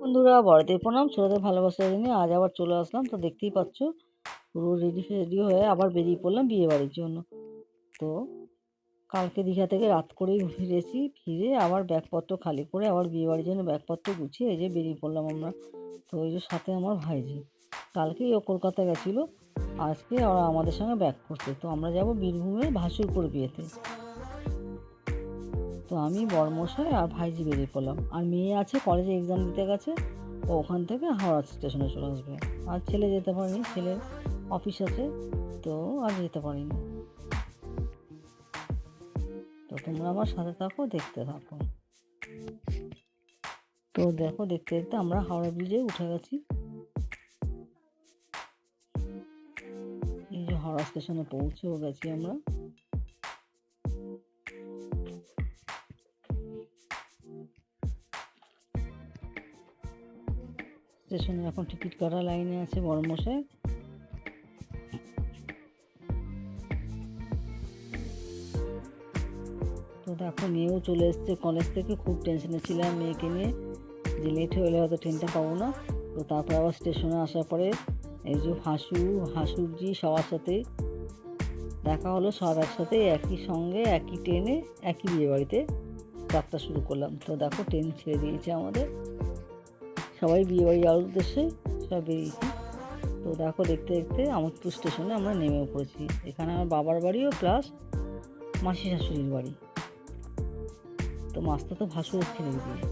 বন্ধুরা, বড়দের প্রণাম, ছোটদের ভালোবাসা জানিয়ে আজ আবার চলে আসলাম। তো দেখতেই পাচ্ছ, পুরো রেডি রেডি হয়ে আবার বেরিয়ে পড়লাম বিয়ে বাড়ির জন্য। তো কালকে দীঘা থেকে রাত করেই ফিরেছি ফিরে আবার ব্যাগপত্র খালি করে আবার বিয়ে বাড়ির জন্য ব্যাগপত্র গুছিয়ে এই যে বেরিয়ে পড়লাম আমরা। তো ওই যে সাথে আমার ভাইজি, কালকেই ও কলকাতা গেছিল, আজকে ওরা আমাদের সঙ্গে ব্যাক করতে তো আমরা যাব বীরভূমের ভাসুরপুর বিয়েতে। তো আমি বড়মশাই আর ভাইজি বেরিয়ে পড়লাম। আর মেয়ে আছে কলেজে এক্সাম দিতে গেছে ও ওখান থেকে হাওড়া স্টেশনে চলে আসবে। আর ছেলে যেতে পারেনি ছেলের অফিস আছে, তো আর যেতে পারিনি। তো তোমরা আমার সাথে থাকো, দেখতে থাকো। তো দেখো, দেখতে দেখতে আমরা হাওড়া ব্রিজে উঠে গেছি। এই যে হাওড়া স্টেশনে পৌঁছেও গেছি আমরা। স্টেশনে এখন টিকিট কাটা লাইনে আছে বড়মশাই তো দেখো, মেয়েও চলে এসছে কলেজ থেকে, খুব টেনশনে ছিলাম মেয়েকে নিয়ে। যে লেট হয়ে গেলে হয়তো ট্রেনটা পাবো না। তো তারপর আবার স্টেশনে আসার পরে এই যে হাসু, হাসুরজি সবার সাথে দেখা হলো, সব একসাথে একই সঙ্গে, একই ট্রেনে একই বিয়ে বাড়িতে যাত্রা শুরু করলাম। তো দেখো ট্রেন ছেড়ে দিয়েছে আমাদের। সবাই বিয়ে বাড়ি যাওয়ার উদ্দেশ্যে সব বেরিয়েছি। তো দেখো, দেখতে দেখতে আমোদপুর স্টেশনে আমরা নেমেও পড়েছি। এখানে আমার বাবার বাড়িও প্লাস মাসি শাশুড়ির বাড়ি। তো মাছটা তো ভাসুর ছেড়ে দিয়ে?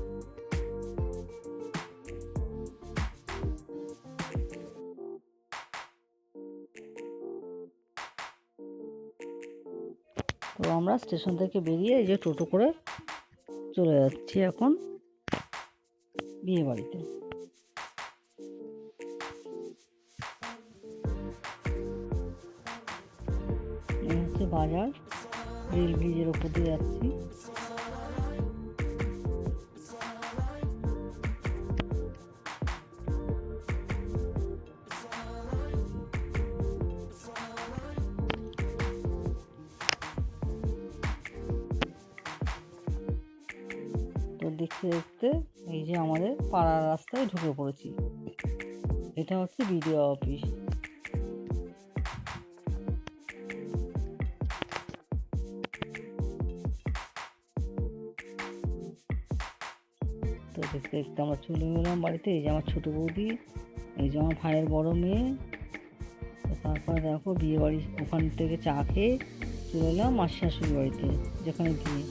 তো আমরা স্টেশন থেকে বেরিয়ে এই যে টোটো করে চলে যাচ্ছি এখন। বিয়ে বাড়িতে। হচ্ছে বাজার রেল ব্রিজের ওপর দিয়ে যাচ্ছি। দেখতে দেখতে এই যে আমাদের পাড়ার রাস্তায় ঢুকে পড়েছি। এটা হচ্ছে বিডিও অফিস। তো দেখতে দেখতে আমরা চলে গেলাম বাড়িতে। এই যে আমার ছোটো বৌদি, এই যে আমার ভাইয়ের বড় মেয়ে। তারপরে দেখো বিয়ে বাড়ি ওখান থেকে চা খেয়ে চলে এলাম মাসি শাশুড়ি বাড়িতে, যেখানে গিয়ে।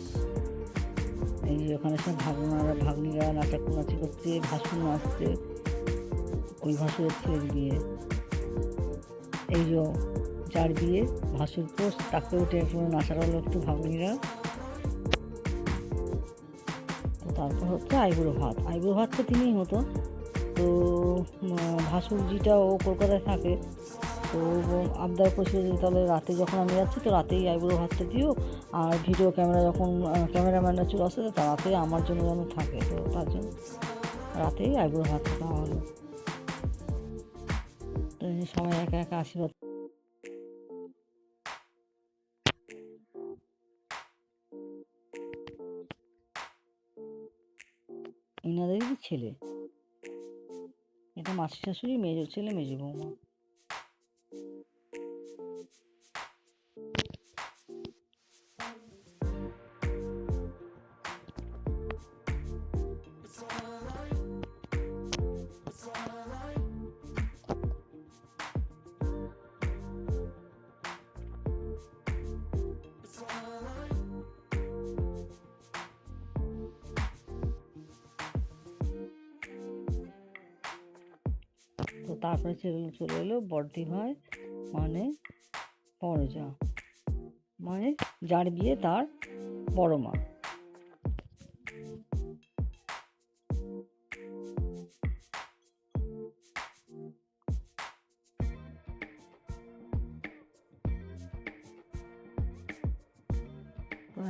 এই যে ওখানে সব ভাগনারা ভাগ্নিরা নাচাকুনাচি করছে, ভাসুর নাচছে ওই ভাসুরের ছেলের বিয়ে এই যে যার বিয়ে, ভাসুর পোষ তাকেও টেনে নাচার হলো একটু ভাগ্নিরা। তারপর হচ্ছে আইবুড়ো ভাত। আইবুড়ো ভাত তো তিনিই হতো। তো ভাসুরজিটা ও কলকাতায় থাকে। তো আবদার করছিল যে তাহলে রাতে যখন আমি যাচ্ছি, তো রাতেই আইবুড়ো ভাতটা দিও। আর ভিডিও ক্যামেরা যখন ক্যামেরাম্যানরা চলে আসে, তো রাতে আমার জন্য যেন থাকে। তো তার জন্য রাতেই আইবুড়ো ভাতটা দেওয়া হলো। তো সবাই একা একা আশীর্বাদ ইনাদেরই ছেলে, এটা মাসি শাশুড়ি, মেজো, ছেলে, মেজো বৌমা। তারপরে চলে চলে এলো বর্দি ভাই মানে পরজা মানে যার বিয়ে তার বড় মা।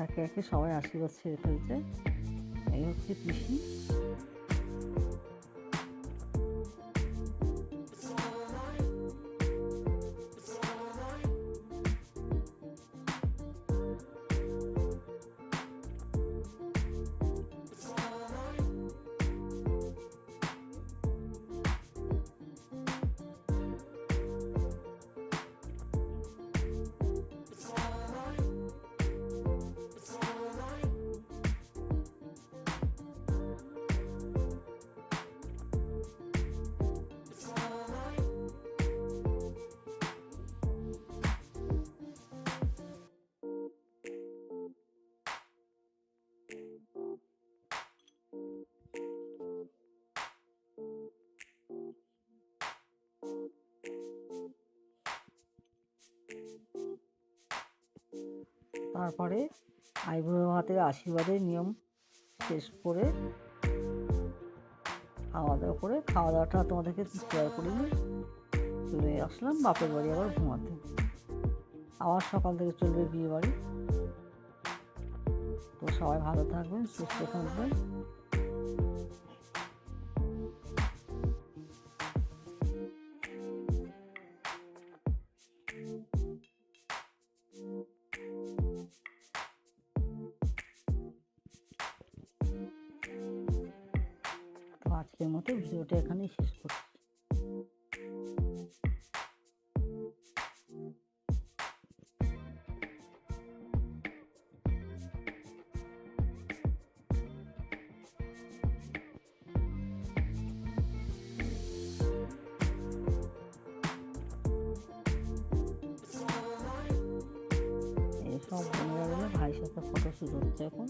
একে একে সবাই আশীর্বাদ ছেড়ে ফেলছে। এই হচ্ছে পিসি। তারপরে আইবুড়ো হাতের আশীর্বাদের নিয়ম শেষ করে খাওয়া দাওয়া করে খাওয়া দাওয়াটা তোমাদেরকে শেয়ার করিনি। চলে আসলাম, বাপের বাড়ি আবার ঘুমাতে। আবার সকাল থেকে চলবে বিয়ে বাড়ি তো সবাই ভালো থাকবেন, সুস্থ থাকবেন। আজকের মতো ভিডিওটা এখানেই শেষ করছি। সব বোনেরা ভাইয়ের সাথে ফটো শুট হচ্ছে এখন।